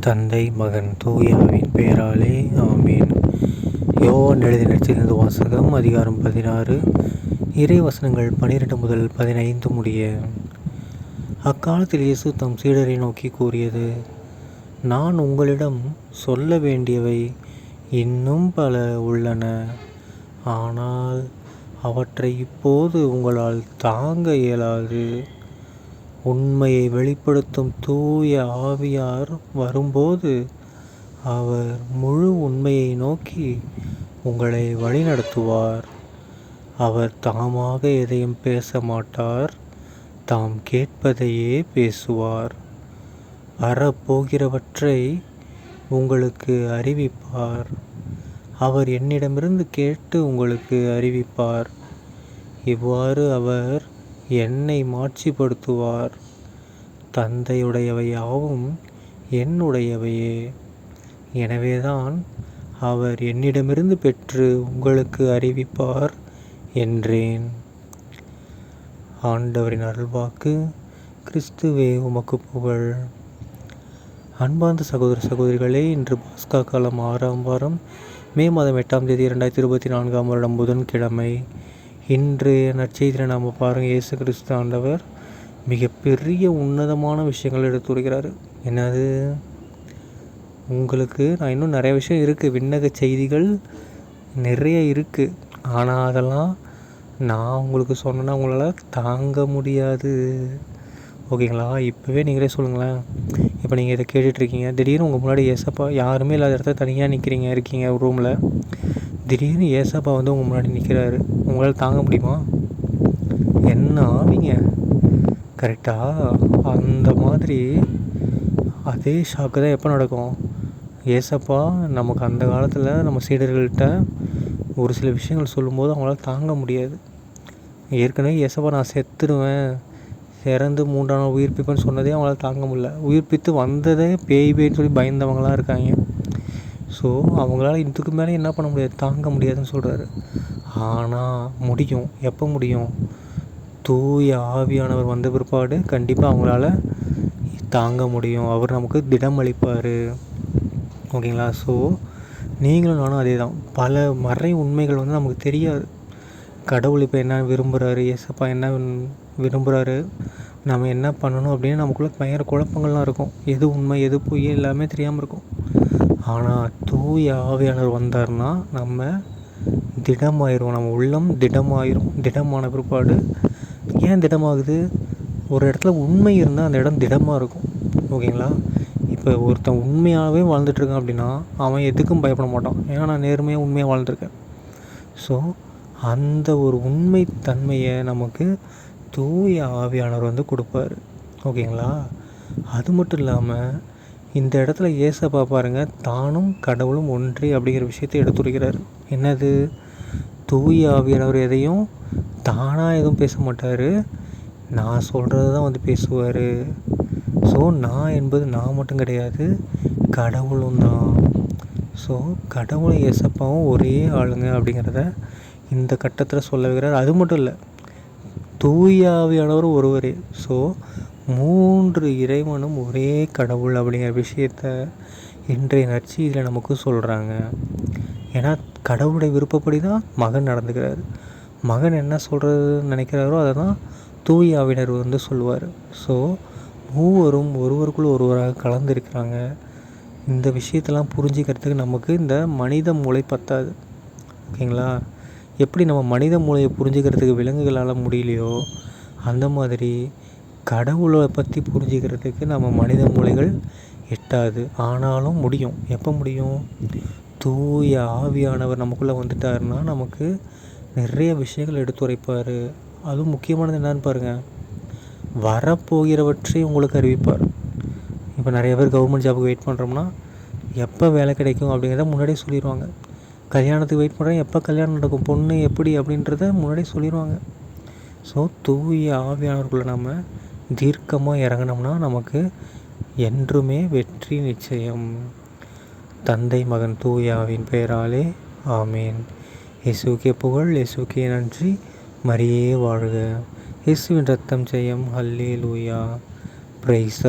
தந்தை மகன் தூயாவின் பெயராலே ஆமீன். யோவான் எழுதின நச்சிலிருந்து வாசகம் அதிகாரம் பதினாறு. இறை வசனங்கள் பனிரெண்டு முதல் பதினைந்து முடிய. அக்காலத்தில் இயேசு தம் சீடரை நோக்கி கூறியது நான் உங்களிடம் சொல்ல வேண்டியவை இன்னும் பல உள்ளன. ஆனால் அவற்றை இப்போது உங்களால் தாங்க இயலாது. உண்மையை வெளிப்படுத்தும் தூய ஆவியார் வரும்போது அவர் முழு உண்மையை நோக்கி உங்களை வழிநடத்துவார். அவர் தாமாக எதையும் பேச மாட்டார் தாம் கேட்பதையே பேசுவார். வரப்போகிறவற்றை உங்களுக்கு அறிவிப்பார். அவர் என்னிடமிருந்து கேட்டு உங்களுக்கு அறிவிப்பார். இவ்வாறு அவர் என்னை மாட்சிப்படுத்துவார். தந்தையுடையவையாவும் என்னுடையவையே. எனவேதான் அவர் என்னிடமிருந்து பெற்று உங்களுக்கு அறிவிப்பார் என்றேன். ஆண்டவரின் அருள்வாக்கு கிறிஸ்துவே உமக்கு புகழ். அன்பார்ந்த சகோதர சகோதரிகளே இன்று பாஸ்கா காலம் ஆறாம் வாரம் மே மாதம் எட்டாம் தேதி இரண்டாயிரத்தி இருபத்தி நான்காம் வருடம் புதன்கிழமை. இன்று நற்செய்தியில் நாம் பாருங்கள் இயேசு கிறிஸ்து ஆண்டவர் மிகப்பெரிய உன்னதமான விஷயங்கள் எடுத்துரைக்கிறாரு என்னது? உங்களுக்கு நான் இன்னும் நிறைய விஷயம் இருக்குது விண்ணக செய்திகள் நிறைய இருக்குது ஆனால் அதெல்லாம் நான் உங்களுக்கு சொன்னேன்னா உங்களால் தாங்க முடியாது. ஓகேங்களா? இப்போவே நீங்களே சொல்லுங்களேன். இப்போ நீங்கள் இதை கேட்டுட்ருக்கீங்க திடீர்னு உங்கள் முன்னாடி ஏசப்பா யாருமே இல்லாத இடத்துல தனியாக நிற்கிறீங்க இருக்கீங்க ரூமில் திடீர்னு ஏசப்பா வந்து உங்கள் முன்னாடி நிற்கிறாரு உங்களால் தாங்க முடியுமா? என்ன ஆவீங்க? கரெக்டாக அந்த மாதிரி அதே ஷாக்கு தான் எப்போ நடக்கும்? ஏசப்பா நமக்கு அந்த காலத்தில் நம்ம சீடர்கள்கிட்ட ஒரு சில விஷயங்கள் சொல்லும்போது அவங்களால தாங்க முடியாது. ஏற்கனவே ஏசப்பா நான் செத்துடுவேன் இறந்து மூன்றாம் உயிர்ப்பிப்பேன்னு சொன்னதே அவங்களால தாங்க முடியல. உயிர்ப்பித்து வந்ததே பேய் பேய்ன்னு சொல்லி பயந்தவங்களாம் இருக்காங்க. ஸோ அவங்களால இதுக்கு மேலே என்ன பண்ண முடியாது? தாங்க முடியாதுன்னு சொல்கிறாரு ஆனால் முடியும். எப்போ முடியும்? தூய ஆவியானவர் வந்த பிற்பாடு கண்டிப்பாக அவங்களால தாங்க முடியும். அவர் நமக்கு திடம் அளிப்பார். ஓகேங்களா? ஸோ நீங்களும் நானும் அதே தான் பல மறை உண்மைகள் வந்து நமக்கு தெரியாது. கடவுள் இப்போ என்ன விரும்புகிறாரு எஸ்ப்பா என்ன விரும்புகிறாரு நம்ம என்ன பண்ணணும் அப்படின்னு நமக்குள்ளே பயங்கர குழப்பங்கள்லாம் இருக்கும். எது உண்மை எது பொய் எல்லாமே தெரியாமல் இருக்கும். ஆனால் தூய ஆவியானவர் வந்தார்னா நம்ம திடமாயிரும். நம்ம உள்ளம் திடமாயிரும். திடமான பிற்பாடு ஏன் திடமாகுது? ஒரு இடத்துல உண்மை இருந்தால் அந்த இடம் திடமாக இருக்கும். ஓகேங்களா? இப்போ ஒருத்தன் உண்மையாகவே வாழ்ந்துட்டுருக்கான் அப்படின்னா அவன் எதுக்கும் பயப்பட மாட்டான். ஏன்னா நான் நேர்மையாக உண்மையாக வாழ்ந்துருக்கேன். ஸோ அந்த ஒரு உண்மை தன்மையை நமக்கு தூய ஆவியானவர் வந்து கொடுப்பாரு. ஓகேங்களா? அது மட்டும் இல்லாமல் இந்த இடத்துல ஏசப்பா பாருங்க தானும் கடவுளும் ஒன்றே அப்படிங்கிற விஷயத்தை எடுத்துரைக்கிறார். என்னது? தூய ஆவியானவர் எதையும் தானாக எதுவும் பேச மாட்டார். நான் சொல்கிறது தான் வந்து பேசுவார். ஸோ நான் என்பது நான் மட்டும் கிடையாது கடவுளும் தான். ஸோ கடவுளும் ஏசப்பாவும் ஒரே ஆளுங்க அப்படிங்கிறத இந்த கட்டத்தில் சொல்ல வைக்கிறார். அது மட்டும் இல்லை தூயாவியானவர் ஒருவரே. ஸோ மூன்று இறைவனும் ஒரே கடவுள் அப்படிங்கிற விஷயத்த இன்றைய நற்செய்தியில் நமக்கு சொல்கிறாங்க ஏன்னா கடவுளுடைய விருப்பப்படி தான் மகன் நடந்துக்கிறார். மகன் என்ன சொல்கிறது நினைக்கிறாரோ அதை தான் தூயாவினர் வந்து சொல்லுவார். ஸோ மூவரும் ஒருவருக்குள் ஒருவராக கலந்துருக்கிறாங்க. இந்த விஷயத்தெல்லாம் புரிஞ்சிக்கிறதுக்கு நமக்கு இந்த மனித மூளை பத்தாது. ஓகேங்களா? எப்படி நம்ம மனித மூளையை புரிஞ்சுக்கிறதுக்கு விலங்குகளால் முடியலையோ அந்த மாதிரி கடவுளை பற்றி புரிஞ்சுக்கிறதுக்கு நம்ம மனித மூளைகள் எட்டாது. ஆனாலும் முடியும். எப்போ முடியும்? தூய ஆவியானவர் நமக்குள்ளே வந்துட்டாருன்னா நமக்கு நிறைய விஷயங்கள் எடுத்துரைப்பார். அதுவும் முக்கியமானது என்னன்னு பாருங்கள் வரப்போகிறவற்றை உங்களுக்கு அறிவிப்பார். இப்போ நிறைய பேர் கவர்மெண்ட் ஜாபுக்கு வெயிட் பண்ணுறோம்னா எப்போ வேலை கிடைக்கும் அப்படிங்கிறத முன்னாடியே சொல்லிடுவாங்க கல்யாணத்துக்கு வெயிட் பண்ணுறேன் எப்போ கல்யாணம் நடக்கும் பொண்ணு எப்படி அப்படின்றத முன்னாடியே சொல்லிடுவாங்க ஸோ தூய ஆவியானவர்களை நம்ம தீர்க்கமாக இறங்கினோம்னா நமக்கு என்றுமே வெற்றி நிச்சயம். தந்தை மகன் தூயாவின் பெயராலே ஆமேன். இயேசுக்கே புகழ் இயேசுக்கே நன்றி. மரியே வாழ்க. இயேசுவின் ரத்தம் ஜெயம். ஹல்லே லூயா பிரைஸ்